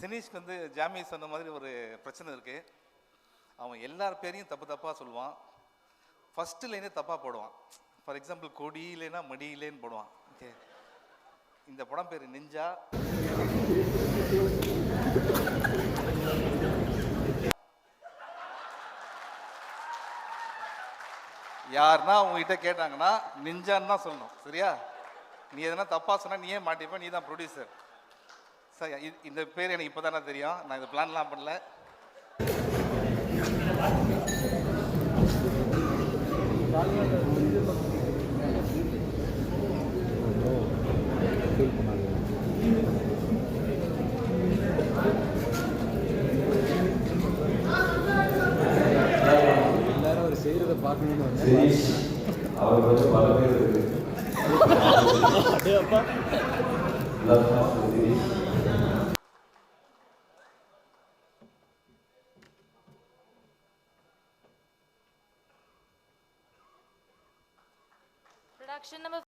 சினீஷ்க்கு வந்து ஜாமி சொன்ன மாதிரி ஒரு பிரச்சனை இருக்குது அவன் எல்லார் பேரையும் தப்பு தப்பாக சொல்லுவான். ஃபஸ்ட்டு லைனே தப்பாக போடுவான். ஃபார் எக்ஸாம்பிள் கொடி இல்லைன்னா மடி இல்லைன்னு போடுவான். ஓகே இந்த படம் பேர் நெஞ்சா யாருன்னா உங்ககிட்ட கேட்டாங்கன்னா நிஞ்சான்னு தான் சொல்லணும். சரியா? நீ எதனா தப்பாக சொன்னால் நீயே மாட்டிப்ப நீ தான் ப்ரொடியூசர் சார் இது- இந்த பேர் எனக்கு இப்போ தானே தெரியும். நான் இந்த பிளான்லாம் பண்ணல. எல்லாரும் அவர் செய்கிறத பார்க்கணும்னு வந்து பல பேர் இருக்கு. Production number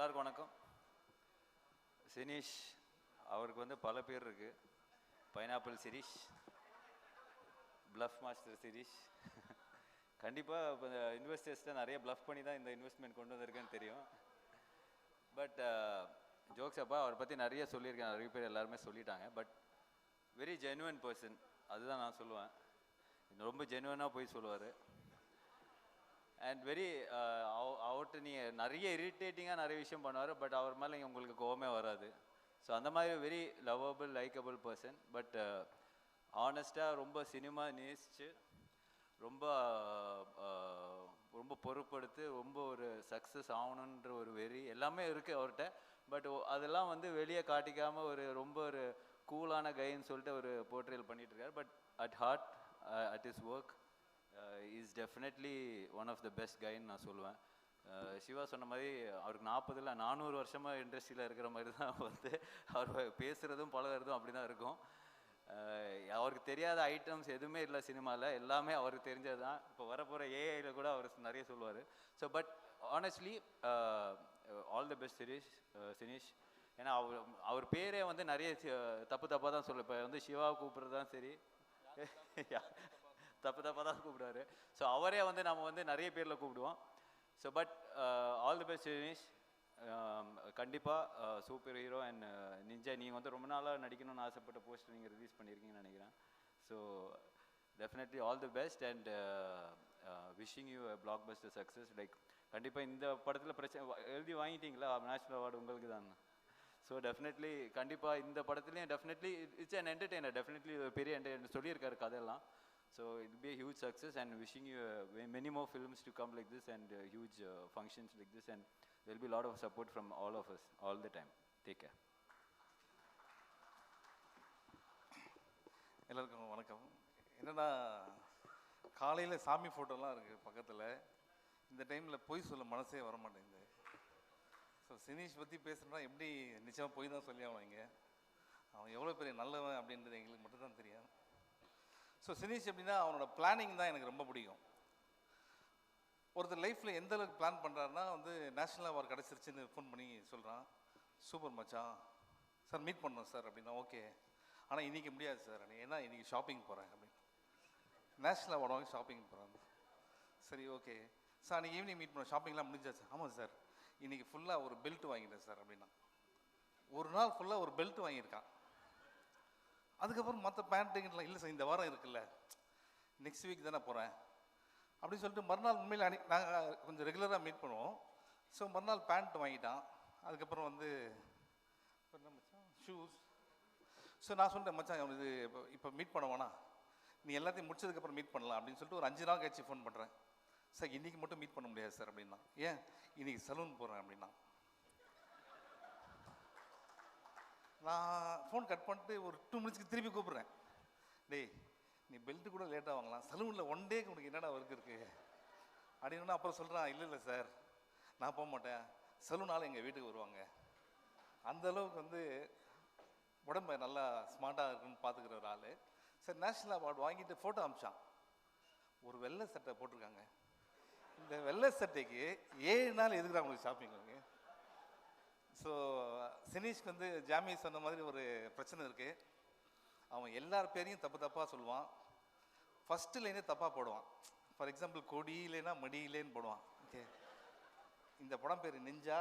எல்லாருக்கும் வணக்கம். சினீஷ் அவருக்கு வந்து பல பேர் இருக்கு. Pineapple Sirish bluff master Sirish கண்டிப்பாக இப்போ இந்த இன்வெஸ்டர்ஸ்ட்டை நிறைய ப்ளஃப் பண்ணி தான் இந்த இன்வெஸ்ட்மெண்ட் கொண்டு வந்திருக்கேன்னு தெரியும். பட் ஜோக்ஸ் அப்பா அவரை பற்றி நிறைய சொல்லியிருக்கேன். நிறைய பேர் எல்லாருமே சொல்லிட்டாங்க. பட் வெரி ஜென்வன் பர்சன் அதுதான் நான் சொல்லுவேன். ரொம்ப ஜெனுவனாக போய் சொல்லுவார். அண்ட் வெரி அவர்கிட்ட நீங்கள் நிறைய இரிட்டேட்டிங்காக நிறைய விஷயம் பண்ணுவார் பட் அவர் மேலே நீங்கள் உங்களுக்கு கோவமே வராது. ஸோ அந்த மாதிரி very lovable likable person but ஆனஸ்ட்டாக ரொம்ப சினிமா நேசித்து ரொம்ப uh, uh, ரொம்ப பொறுப்படுத்து ரொம்ப ஒரு சக்ஸஸ் ஆகணுன்ற ஒரு வெறி எல்லாமே இருக்குது அவர்கிட்ட. பட் அதெல்லாம் வந்து வெளியே காட்டிக்காமல் ஒரு ரொம்ப ஒரு கூலான கைன்னு சொல்லிட்டு ஒரு portrayal பண்ணிகிட்ருக்காரு but at heart at is work is definitely one of the best கைன்னு நான் சொல்லுவேன். Uh, சிவா சொன்ன மாதிரி அவருக்கு நாற்பதில் நானூறு வருஷமாக இண்டஸ்ட்ரியில் இருக்கிற மாதிரி தான் வந்து அவர் பேசுகிறதும் பழகுறதும் அப்படி தான் இருக்கும் uh, அவருக்கு தெரியாத ஐட்டம்ஸ் எதுவுமே இல்லை சினிமாவில் எல்லாமே அவருக்கு தெரிஞ்சது தான் இப்போ வரப்போகிற ஏஐயில் கூட அவர் நிறைய சொல்லுவார். So but honestly all the best Sirish Sinish ஏன்னா அவர் அவர் பேரே வந்து நிறைய uh, தப்பு தப்பாக தான் சொல்லு இப்போ வந்து சிவா கூப்பிட்றது தான் சரி தப்பு தப்பாக தான் கூப்பிடுவாரு. ஸோ அவரே வந்து நம்ம வந்து நிறைய பேரில் கூப்பிடுவோம். So but all the best Dinesh கண்டிப்பாக சூப்பர் ஹீரோ அண்ட் நிஞ்சா நீங்கள் வந்து ரொம்ப நாளாக நடிக்கணும்னு ஆசைப்பட்ட போஸ்டர் நீங்கள் ரிலீஸ் பண்ணியிருக்கீங்கன்னு நினைக்கிறேன். So definitely all the best and wishing you blockbuster success like கண்டிப்பாக இந்த படத்தில் பிரச்சனை எழுதி வாங்கிட்டீங்களா? நேஷ்னல் அவார்டு உங்களுக்கு தான். ஸோ டெஃபினெட்லி கண்டிப்பாக இந்த படத்துலையும் definitely it's and entertainer definitely பெரிய என்டர்டெய்னர் சொல்லியிருக்காரு கதையெல்லாம். So will be a huge success and wishing you uh, many more films to come like this and uh, huge uh, functions like this and there'll be a lot of support from all of us all the time. Take care. எல்லாருக்கும் வணக்கம். என்னென்னா காலையில் சாமி ஃபோட்டோலாம் இருக்குது பக்கத்தில். இந்த டைமில் பொய் சொல்ல மனசே வர மாட்டேங்குது ஸோ சினீஷ் பற்றி பேசுகிறோன்னா எப்படி நிச்சயமாக பொய் தான் சொல்லி அவன் இங்கே. அவன் எவ்வளோ பெரிய நல்லவன் அப்படின்றது எங்களுக்கு மட்டும்தான் தெரியும். ஸோ சினிஷ் எப்படின்னா அவனோட பிளானிங் தான் எனக்கு ரொம்ப பிடிக்கும். ஒருத்தர் லைஃப்பில் எந்த அளவுக்கு பிளான் பண்ணுறாருன்னா வந்து நேஷ்னல் அவார்டு கிடச்சிருச்சுன்னு ஃபோன் பண்ணி சொல்கிறான் சூப்பர் மச்சான். சார் மீட் பண்ணோம் சார் அப்படின்னா ஓகே ஆனால் இன்றைக்கி முடியாது சார் ஏன்னா இன்றைக்கி ஷாப்பிங் போகிறேன் அப்படின்னு. நேஷ்னல் அவார்டு வாங்கி ஷாப்பிங் போகிறாங்க சரி ஓகே சார் அன்றைக்கி ஈவினிங் மீட் பண்ண ஷாப்பிங்லாம் முடிஞ்சாச்சு. ஆமாம் சார் இன்றைக்கி ஃபுல்லாக ஒரு பெல்ட் வாங்கிட்டேன் சார் அப்படின்னா. ஒரு நாள் ஃபுல்லாக ஒரு பெல்ட் வாங்கியிருக்கான். அதுக்கப்புறம் மற்ற பேண்ட்டுங்கெல்லாம் இல்லை சார் இந்த வாரம் இருக்குல்ல. நெக்ஸ்ட் வீக் தானே போகிறேன் அப்படின்னு சொல்லிட்டு மறுநாள் உண்மையில் அனி நாங்கள் கொஞ்சம் ரெகுலராக மீட் பண்ணுவோம். ஸோ மறுநாள் பேண்ட் வாங்கிட்டான். அதுக்கப்புறம் வந்து என்ன மச்சான்? ஷூஸ் ஸோ நான் சொல்லிட்டேன் மச்சான் இது இப்போ இப்போ மீட் பண்ணுவானா நீ எல்லாத்தையும் முடிச்சதுக்கப்புறம் மீட் பண்ணலாம். அப்படின்னு சொல்லிட்டு ஒரு அஞ்சு நாள் கழிச்சு ஃபோன் பண்ணுறேன் சார் இன்றைக்கி மட்டும் மீட் பண்ண முடியாது சார் அப்படின்னா ஏன்? இன்றைக்கி சலூன் போகிறேன் அப்படின்னா நான் ஃபோன் கட் பண்ணிட்டு ஒரு டூ மினிட்ஸ்க்கு திருப்பி கூப்பிட்றேன். டேய் நீ பெல்ட்டு கூட லேட்டாக வாங்கலாம். சலூனில் ஒன் டேக்கு உனக்கு என்னடா ஒர்க் இருக்குது அப்படின்னு அப்புறம் சொல்கிறான் இல்லை இல்லை சார் நான் போக மாட்டேன். சலூனால் எங்கள் வீட்டுக்கு வருவாங்க. அந்த அளவுக்கு வந்து உடம்பு நல்லா ஸ்மார்ட்டாக இருக்குன்னு பார்த்துக்கிற ஒரு ஆள். சார் நேஷ்னல் அவார்டு வாங்கிட்டு ஃபோட்டோ அமிச்சான். ஒரு வெள்ளை சட்டை போட்டிருக்காங்க. இந்த வெள்ளை சட்டைக்கு ஏழு நாள் எதுக்குறாங்க உங்களுக்கு ஷாப்பிங் ஸோ சினீஷ்க்கு வந்து ஜாமி சொன்ன மாதிரி ஒரு பிரச்சனை இருக்குது அவன் எல்லார் பேரையும் தப்பு தப்பாக சொல்லுவான். ஃபஸ்ட்டு லைனே தப்பாக போடுவான். ஃபார் எக்ஸாம்பிள் கொடி இல்லைன்னா மடி இல்லைன்னு போடுவான். ஓகே இந்த படம் பேர் நெஞ்சா.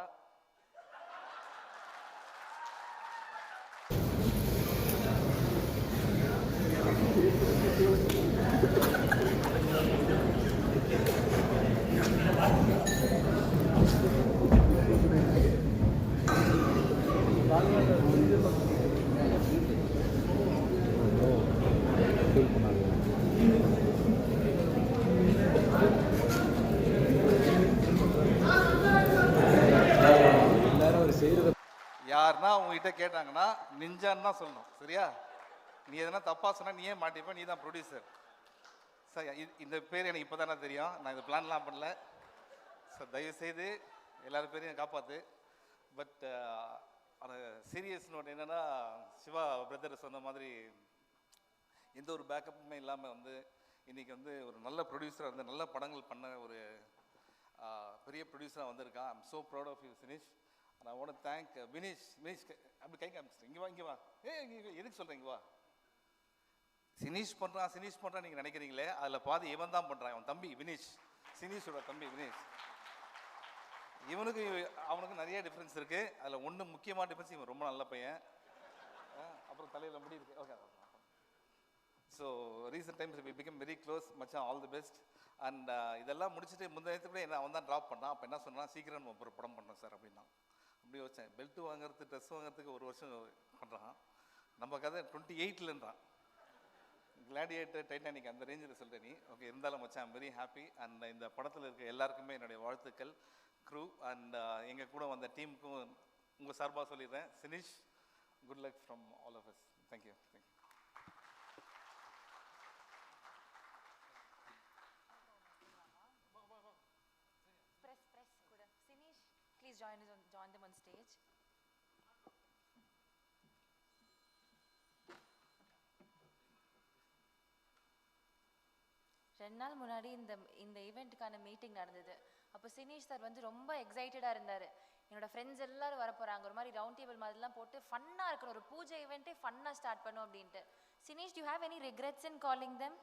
உங்ககிட்ட கேட்டாங்கன்னா நிஞ்சான்னு தான் சொல்லணும். சரியா? நீ எதனா தப்பாக சொன்னால் நீ ஏன் மாட்டிப்ப நீ தான் ப்ரொடியூசர் சார் இந்த பேர் எனக்கு இப்போ தானே தெரியும். நான் இந்த பிளான்லாம் பண்ணல. சார் தயவுசெய்து எல்லாரும் பேரையும் காப்பாற்று பட் அந்த சீரியஸ் நோட் என்னென்னா சிவா பிரதர் சொன்ன மாதிரி எந்த ஒரு பேக்கப்புமே இல்லாமல் வந்து இன்றைக்கி வந்து ஒரு நல்ல ப்ரொடியூசராக வந்து நல்ல படங்கள் பண்ண ஒரு பெரிய ப்ரொடியூசராக வந்திருக்கான். I'm so proud of you Sinish நான் ஒன்று தேங்க் வினீஷ் வினீஷ் கை- அப்படி கை காமிச்சிட்டு இங்கே வா இங்கே வா. ஏ இங்கே எதுக்கு சொல்கிறேன் இங்கே வா? சினீஷ் பண்ணுறான் சினீஷ் பண்ணுறான் நீங்கள் நினைக்கிறீங்களே? அதில் பாதி இவன் தான் பண்ணுறான் அவன் தம்பி வினீஷ். சினீஷோட தம்பி வினேஷ். இவனுக்கு அவனுக்கு நிறைய டிஃப்ரென்ஸ் இருக்குது அதில் ஒன்று முக்கியமான டிஃப்ரென்ஸ் இவன் ரொம்ப நல்ல பையன். அப்புறம் தலையில் முடி இருக்கு. Okay so recent times we become very close மச்சான் ஆல் தி பெஸ்ட் அண்ட் இதெல்லாம் முடிச்சுட்டு முந்தைய கூட என்ன அவன் தான் ட்ராப் பண்ணான். அப்போ என்ன சொன்னான்? சீக்கிரம் ஒரு படம் பண்ணோம் சார் அப்படின்னா அப்படி வச்சேன். பெல்ட் வாங்குறது ட்ரெஸ் வாங்குறதுக்கு ஒரு வருஷம் பண்ணுறான் நம்ம கதை டுவெண்ட்டி எயிட்லன்றான் கிளாடியேட்டர் டைட்டானிக் அந்த ரேஞ்சில் சொல்கிறேன் நீ. ஓகே இருந்தாலும் மச்சான் ஐம் வெரி ஹாப்பி அண்ட் இந்த படத்தில் இருக்க எல்லாருக்குமே என்னுடைய வாழ்த்துக்கள் க்ரூ அண்ட் எங்கள் கூட வந்த டீமுக்கும் உங்கள் சார்பாக சொல்லிடுறேன். Sinish good luck from all of us thank you thank you please join ரெண்டு நாள் முன்னாடி இந்த இந்த ஈவெண்ட்டுக்கான மீட்டிங் நடந்தது. அப்போ சினீஷ் சார் வந்து ரொம்ப எக்ஸைட்டடாக இருந்தார். என்னோடய ஃப்ரெண்ட்ஸ் எல்லோரும் வர போகிறாங்க ஒரு மாதிரி ரவுண்ட் டேபிள் மாதிரிலாம் போட்டு ஃபன்னாக இருக்கணும் ஒரு பூஜை ஈவெண்ட்டே ஃபன்னாக ஸ்டார்ட் பண்ணும் அப்படின்ட்டு. Sinish you have any regrets in calling them